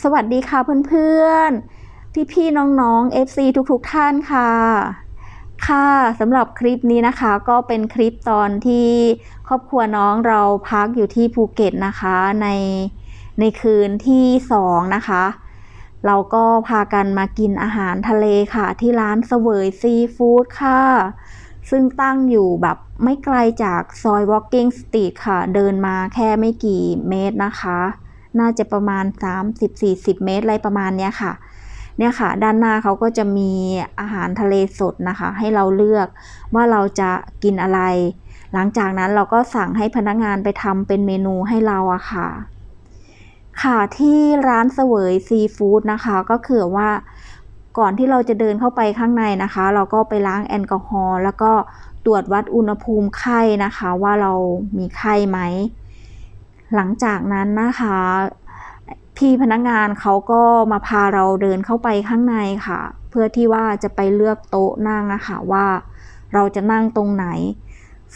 สวัสดีค่ะเพื่อนๆ พี่ๆ น้องๆ FC ทุกๆ ท่านค่ะ ค่ะสำหรับคลิปนี้นะคะ ก็เป็นคลิปตอนที่ครอบครัวน้องเราพักอยู่ที่ภูเก็ตนะคะ ในในคืนที่สองนะคะ เราก็พากันมากินอาหารทะเลค่ะ ที่ร้านเสวยซีฟู้ดค่ะ ซึ่งตั้งอยู่แบบไม่ไกลจากซอย Walking Street ค่ะ เดินมาแค่ไม่กี่เมตรนะคะ น่าจะประมาณ 30-40 เมตรอะไรประมาณเนี้ยค่ะเนี่ยค่ะ ด้านหน้าเขาก็จะมีอาหารทะเลสดนะคะ ให้เราเลือกว่าเราจะกินอะไร หลังจากนั้นเราก็สั่งให้พนักงานไปทำเป็นเมนูให้เราอะค่ะ ค่ะที่ร้านเสวยซีฟู้ดนะคะ ก็คือว่าก่อนที่เราจะเดินเข้าไปข้างในนะคะ เราก็ไปล้างแอลกอฮอล์แล้วก็ตรวจวัดอุณหภูมิไข้นะคะ ว่าเรามีไข้ไหม หลังจากนั้นนะคะ พี่พนักงานเขาก็มาพาเราเดินเข้าไปข้างในค่ะ เพื่อที่ว่าจะไปเลือกโต๊ะนั่งอะคะว่าเราจะนั่งตรงไหน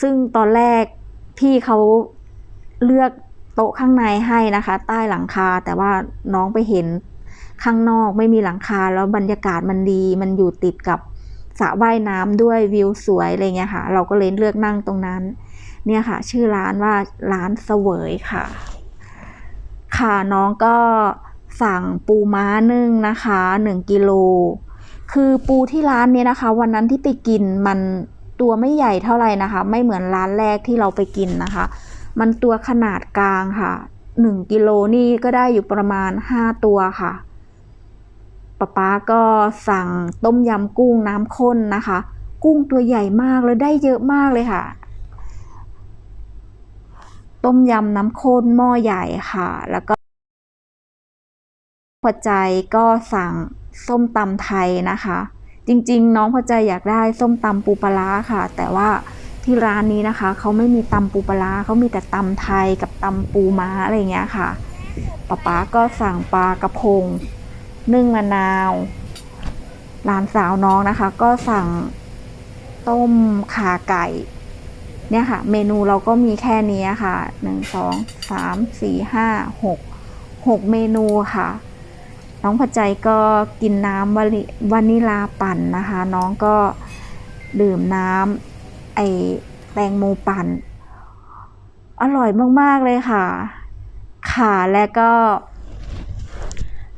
ซึ่งตอนแรกพี่เขาเลือกโต๊ะข้างในให้นะคะ ใต้หลังคาแต่ว่าน้องไปเห็นข้างนอกไม่มีหลังคาแล้วบรรยากาศมันดี มันอยู่ติดกับ สระว่ายน้ำด้วยวิวสวยอะไรเงี้ยค่ะ เราก็เลยเลือกนั่งตรงนั้น เนี่ยค่ะ ชื่อร้านว่าร้านเสวยค่ะ ค่ะน้องก็สั่งปูม้านึ่งนะคะ1กิโลคือปูที่ร้านเนี้ยนะคะ วันนั้นที่ไปกินมันตัวไม่ใหญ่เท่าไหร่นะคะ ไม่เหมือนร้านแรกที่เราไปกินนะคะ มันตัวขนาดกลางค่ะ1กิโลนี่ก็ได้อยู่ประมาณ 5 ตัวค่ะ ป๊าป๊าก็สั่งต้มยำกุ้งน้ำข้นนะคะ กุ้งตัวใหญ่มากแล้วได้เยอะมากเลยค่ะ ต้มยำน้ำข้นหม้อใหญ่ค่ะ แล้วก็พอใจก็สั่งส้มตำไทยนะคะ จริงๆ น้องพอใจอยากได้ส้มตำปูปลาค่ะ แต่ว่าที่ร้านนี้นะคะเขาไม่มีตำปูปลาร้าเขามีแต่ตำไทยกับตำปูม้าอะไรเงี้ยค่ะป๊าป๊าก็สั่งปลากระพง นึ่งมะนาวหลานสาวน้องนะคะ ก็สั่งต้มขาไก่ เนี่ยค่ะ เมนูเราก็มีแค่นี้ค่ะหนึ่งสองสามสี่ห้าหกหกเมนูค่ะ น้องพอใจก็กินน้ำวานิวนิลาปั่นนะคะ น้องก็ดื่มน้ำไอแตงโมปั่น อร่อยมาก ๆ เลยค่ะค่ะและก็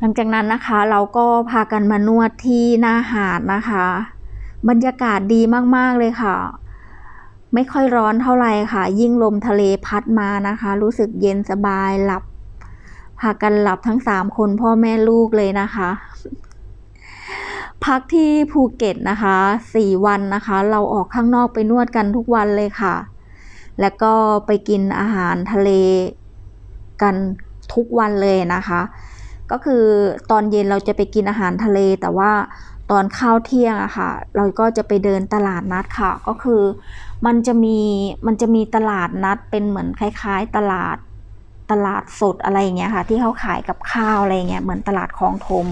หลังจากนั้นนะคะเราก็พากันมานวดที่หน้าหาดนะคะ บรรยากาศดีมากๆเลยค่ะ ไม่ค่อยร้อนเท่าไหร่ค่ะ ยิ่งลมทะเลพัดมานะคะ รู้สึกเย็นสบายหลับ พากันหลับทั้งสามคนพ่อแม่ลูกเลยนะคะ พักที่ภูเก็ตนะคะสี่วันนะคะ เราออกข้างนอกไปนวดกันทุกวันเลยค่ะ แล้วก็ไปกินอาหารทะเลกันทุกวันเลยนะคะ ก็คือตอนเย็นเราจะไปกินอาหารทะเล แต่ว่าตอนข้าวเที่ยงอะค่ะ เราก็จะไปเดินตลาดนัดค่ะ ก็คือมันจะมีมันจะมีตลาดนัดเป็นเหมือนคล้าย ๆ ตลาดตลาดสดอะไรอย่างเงี้ยค่ะ ที่เขาขายกับข้าวอะไรเงี้ยเหมือนตลาดคลองถม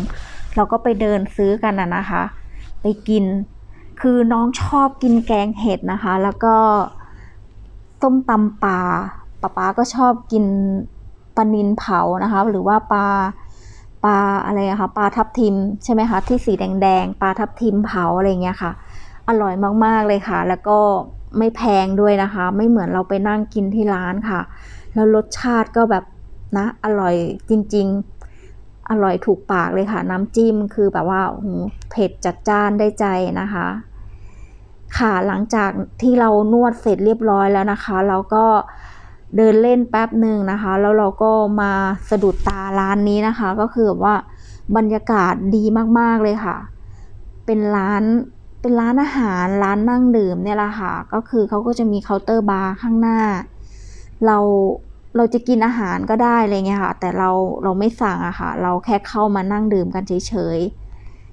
เราก็ไปเดินซื้อกันอะนะคะ ไปกินคือน้องชอบกินแกงเห็ดนะคะ แล้วก็ส้มตำปลาป๊าป๊าก็ชอบกินปลานินเผานะคะ หรือว่าปลา ปลาอะไรอะคะปลาทับทิมใช่ไหมคะที่สีแดงๆปลาทับทิมเผาอะไรเงี้ยค่ะ อร่อยมากๆเลยค่ะ แล้วก็ไม่แพงด้วยนะคะ ไม่เหมือนเราไปนั่งกินที่ร้านค่ะ แล้วรสชาติก็แบบนะอร่อยจริง ๆ อร่อยถูกปากเลยค่ะ น้ำจิ้มคือแบบว่าโอ้โหเผ็ดจัดจ้านได้ใจนะคะ ค่ะหลังจากที่เรานวดเสร็จเรียบร้อยแล้วนะคะ เราก็ เดินเล่นแป๊บหนึ่งนะคะ แล้วเราก็มาสะดุดตาร้านนี้นะคะ ก็คือแบบว่าบรรยากาศดีมากๆเลยค่ะ เป็นร้านเป็นร้านอาหารร้านนั่งดื่มเนี่ยแหละค่ะ ก็คือเขาก็จะมีเคาน์เตอร์บาร์ข้างหน้า เราเราจะกินอาหารก็ได้อะไรเงี้ยค่ะ แต่เราเราไม่สั่งอะค่ะ เราแค่เข้ามานั่งดื่มกันเฉย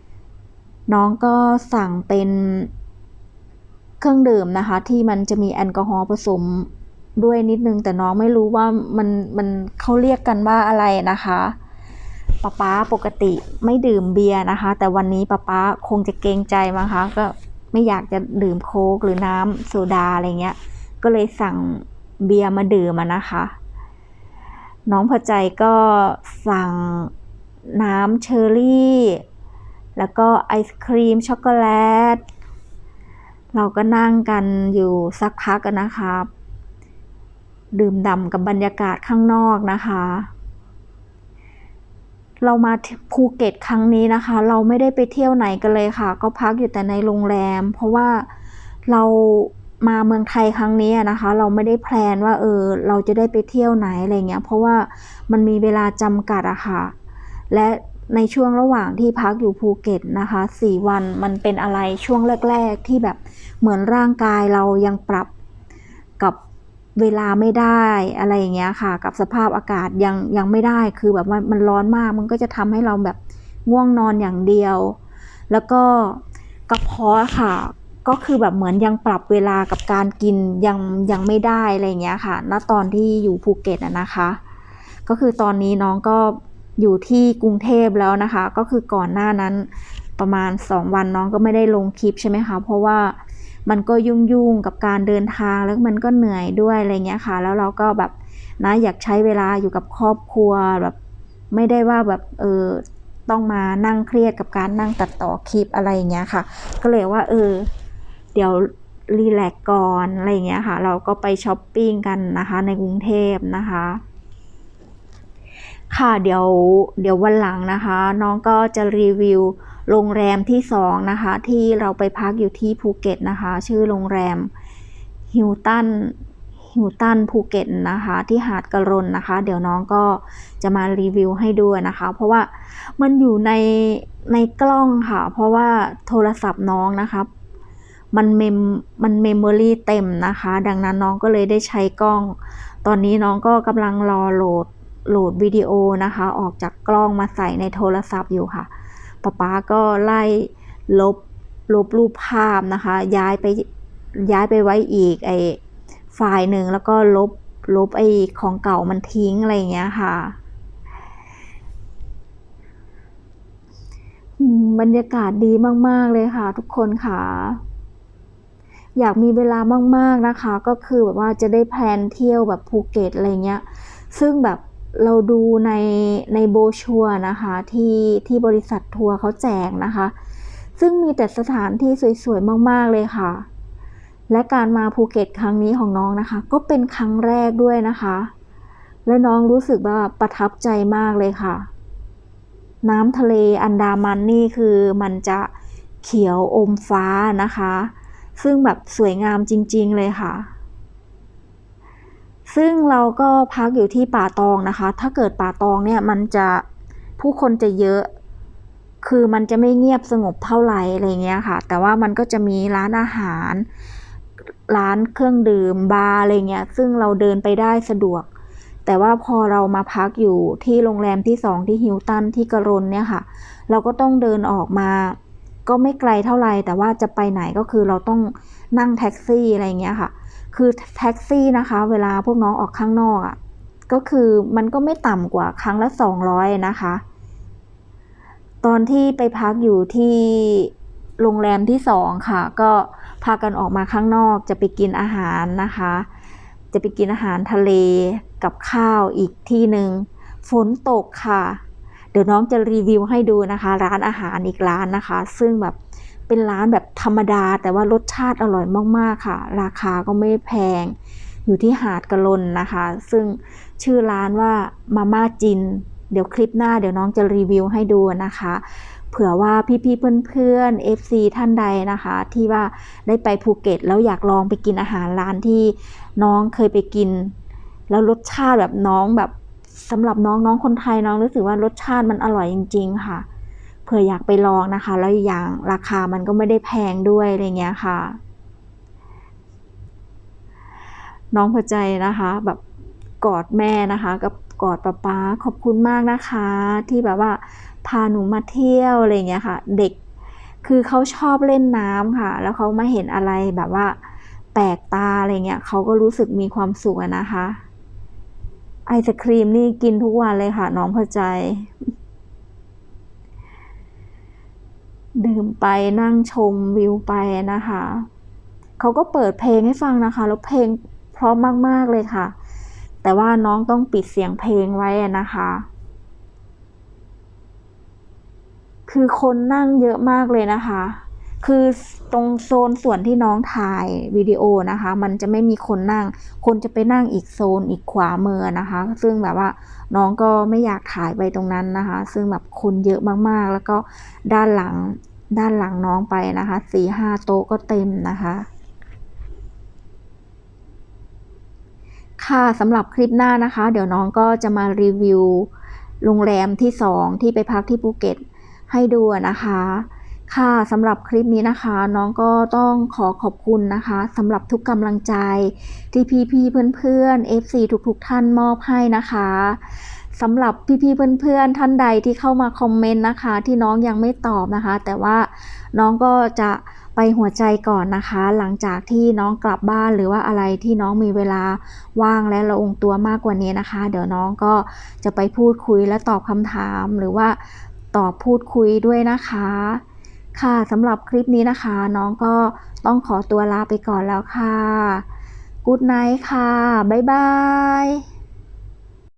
ๆ น้องก็สั่งเป็นเครื่องดื่มนะคะ ที่มันจะมีแอลกอฮอล์ผสม ด้วยนิดนึง แต่น้องไม่รู้ว่ามันมันเขาเรียกกันว่าอะไรนะคะป๊าป๊าปกติไม่ดื่มเบียร์นะคะ แต่วันนี้ป๊าป๊าคงจะเกรงใจมั้งคะก็ไม่อยากจะดื่มโค้กหรือน้ำโซดาอะไรเงี้ย ก็เลยสั่งเบียร์มาดื่มนะคะ น้องพอใจก็สั่งน้ำเชอร์รี่ แล้วก็ไอศครีมช็อกโกแลต เราก็นั่งกันอยู่สักพักกันนะคะ ดื่มด่ำกับบรรยากาศข้างนอกนะคะ เรามาภูเก็ตครั้งนี้นะคะ เราไม่ได้ไปเที่ยวไหนกันเลยค่ะ ก็พักอยู่แต่ในโรงแรม เพราะว่าเรามาเมืองไทยครั้งนี้นะคะ เราไม่ได้แพลนว่าเออเราจะได้ไปเที่ยวไหนอะไรเงี้ยเพราะว่ามันมีเวลาจำกัดอะค่ะ และในช่วงระหว่างที่พักอยู่ภูเก็ตนะคะสี่วันมันเป็นอะไรช่วงแรก ๆ ที่แบบเหมือนร่างกายเรายังปรับกับ เวลาไม่ได้อะไรอย่างเงี้ยค่ะ กับสภาพอากาศยังยังไม่ได้คือแบบว่ามันร้อนมากมันก็จะทำให้เราแบบง่วงนอนอย่างเดียว แล้วก็กระเพาะค่ะ ก็คือแบบเหมือนยังปรับเวลากับการกินยังยังไม่ได้อะไรเงี้ยค่ะ ณตอนที่อยู่ภูเก็ตอะนะคะ ก็คือตอนนี้น้องก็อยู่ที่กรุงเทพแล้วนะคะ ก็คือก่อนหน้านั้นประมาณ 2 วันน้องก็ไม่ได้ลงคลิปใช่ไหมคะ เพราะว่า มันก็ยุ่งๆกับการเดินทางแล้วมันก็เหนื่อยด้วยอะไรเงี้ยค่ะ แล้วเราก็แบบนะอยากใช้เวลาอยู่กับครอบครัวแบบไม่ได้ว่าแบบเออต้องมานั่งเครียดกับการนั่งตัดต่อคลิปอะไรเงี้ยค่ะ ก็เลยว่าเออเดี๋ยวรีแลกก่อนอะไรเงี้ยค่ะ เราก็ไปช้อปปิ้งกันนะคะ ในกรุงเทพนะคะค่ะเดี๋ยวเดี๋ยววันหลังนะคะ น้องก็จะรีวิว โรงแรมที่สองนะคะ ที่เราไปพักอยู่ที่ภูเก็ตนะคะ ชื่อโรงแรมฮิวตันฮิวตันภูเก็ตนะคะ ที่หาดกระรนนะคะ เดี๋ยวน้องก็จะมารีวิวให้ดูนะคะ เพราะว่ามันอยู่ในในกล้องค่ะ เพราะว่าโทรศัพท์น้องนะคะมันเมมมันเมมโมรี่เต็มนะคะ ดังนั้นน้องก็เลยได้ใช้กล้อง ตอนนี้น้องก็กำลังรอโหลดโหลดวิดีโอนะคะ ออกจากกล้องมาใส่ในโทรศัพท์อยู่ค่ะ ป๊าป๊าก็ไล่ลบลบรูปภาพนะคะ ย้ายไปย้ายไปไว้อีกไอไฟล์หนึ่งแล้วก็ลบลบไอของเก่ามันทิ้งอะไรอย่างเงี้ยค่ะ บรรยากาศดีมาก ๆ เลยค่ะ ทุกคนค่ะ อยากมีเวลามาก ๆนะคะ ก็คือแบบว่าจะได้แพลนเที่ยวแบบภูเก็ตอะไรเงี้ย ซึ่งแบบ เราดูในในโบชัวนะคะที่ที่บริษัททัวร์เขาแจกนะคะ ซึ่งมีแต่สถานที่สวยๆ มากๆเลยค่ะ และการมาภูเก็ตครั้งนี้ของน้องนะคะ ก็เป็นครั้งแรกด้วยนะคะ และน้องรู้สึกว่าประทับใจมากเลยค่ะ น้ำทะเลอันดามันนี่คือมันจะเขียวอมฟ้านะคะ ซึ่งแบบสวยงามจริง ๆ เลยค่ะ ซึ่งเราก็พักอยู่ที่ป่าตองนะคะ ถ้าเกิดป่าตองเนี่ยมันจะผู้คนจะเยอะ คือมันจะไม่เงียบสงบเท่าไหร่อะไรเงี้ยค่ะ แต่ว่ามันก็จะมีร้านอาหาร ร้านเครื่องดื่มบาร์อะไรเงี้ย ซึ่งเราเดินไปได้สะดวก แต่ว่าพอเรามาพักอยู่ที่โรงแรมที่สองที่ฮิลตันที่กระรนเนี่ยค่ะ เราก็ต้องเดินออกมา ก็ไม่ไกลเท่าไหร่ แต่ว่าจะไปไหนก็คือเราต้องนั่งแท็กซี่อะไรเงี้ยค่ะ คือแท็กซี่นะคะ เวลาพวกน้องออกข้างนอกอะ่ะก็คือมันก็ไม่ต่ำกว่าครั้งละสองร้อยนะคะ ตอนที่ไปพักอยู่ที่โรงแรมที่สองค่ะ ก็พากันออกมาข้างนอกจะไปกินอาหารนะคะ จะไปกินอาหารทะเลกับข้าวอีกที่หนึ่งฝนตกค่ะ เดี๋ยวน้องจะรีวิวให้ดูนะคะ ร้านอาหารอีกร้านนะคะ ซึ่งแบบ เป็นร้านแบบธรรมดา แต่ว่ารสชาติอร่อยมากๆค่ะ ราคาก็ไม่แพง อยู่ที่หาดกระลนนะคะ ซึ่งชื่อร้านว่ามาม่าจิน เดี๋ยวคลิปหน้าเดี๋ยวน้องจะรีวิวให้ดูนะคะ เผื่อว่าพี่ๆเพื่อนๆ FC ท่านใดนะคะ ที่ว่าได้ไปภูเก็ต แล้วอยากลองไปกินอาหารร้านที่น้องเคยไปกิน แล้วรสชาติแบบน้องแบบสำหรับน้องน้องคนไทยน้องรู้สึกว่ารสชาติมันอร่อยจริง ๆ ค่ะ ผื่ออยากไปลองนะคะ แล้วอย่างราคามันก็ไม่ได้แพงด้วยอะไรเงี้ยค่ะ น้องพอใจนะคะ แบบกอดแม่นะคะกับกอดป้าป้าขอบคุณมากนะคะ ที่แบบว่าพาหนูมาเที่ยวอะไรเงี้ยค่ะ เด็กคือเขาชอบเล่นน้ำค่ะ แล้วเขามาเห็นอะไรแบบว่าแปลกตาอะไรเงี้ยเขาก็รู้สึกมีความสุขนะคะ ไอศครีมนี่กินทุกวันเลยค่ะ น้องพอใจ ดื่มไปนั่งชมวิวไปนะคะ เขาก็เปิดเพลงให้ฟังนะคะ แล้วเพลงเพราะมากๆเลยค่ะ แต่ว่าน้องต้องปิดเสียงเพลงไว้นะคะ คือคนนั่งเยอะมากเลยนะคะ คือตรงโซนส่วนที่น้องถ่ายวิดีโอนะคะ มันจะไม่มีคนนั่ง คนจะไปนั่งอีกโซนอีกขวามือนะคะ ซึ่งแบบว่าน้องก็ไม่อยากถ่ายไปตรงนั้นนะคะ ซึ่งแบบคนเยอะมากๆ แล้วก็ด้านหลังด้านหลังน้องไปนะคะสี่ห้าโต๊ะก็เต็มนะคะค่ะสำหรับคลิปหน้านะคะ เดี๋ยวน้องก็จะมารีวิวโรงแรมที่สองที่ไปพักที่ภูเก็ตให้ดูนะคะ ค่ะสำหรับคลิปนี้นะคะ น้องก็ต้องขอขอบคุณนะคะสำหรับทุกกำลังใจ ที่พี่ๆเพื่อนๆ FC ทุกๆท่านมอบให้นะคะสำหรับพี่ๆเพื่อนๆท่านใดที่เข้ามาคอมเมนต์นะคะ ที่น้องยังไม่ตอบนะคะ แต่ว่าน้องก็จะไปหัวใจก่อนนะคะ หลังจากที่น้องกลับบ้านหรือว่าอะไรที่น้องมีเวลาว่างและละองตัวมากกว่านี้นะคะ เดี๋ยวน้องก็จะไปพูดคุยและตอบคำถามหรือว่าตอบพูดคุยด้วยนะคะ ค่ะสำหรับคลิปนี้นะคะ น้องก็ต้องขอตัวลาไปก่อนแล้วค่ะ กูดไนท์ค่ะ บ๊ายบาย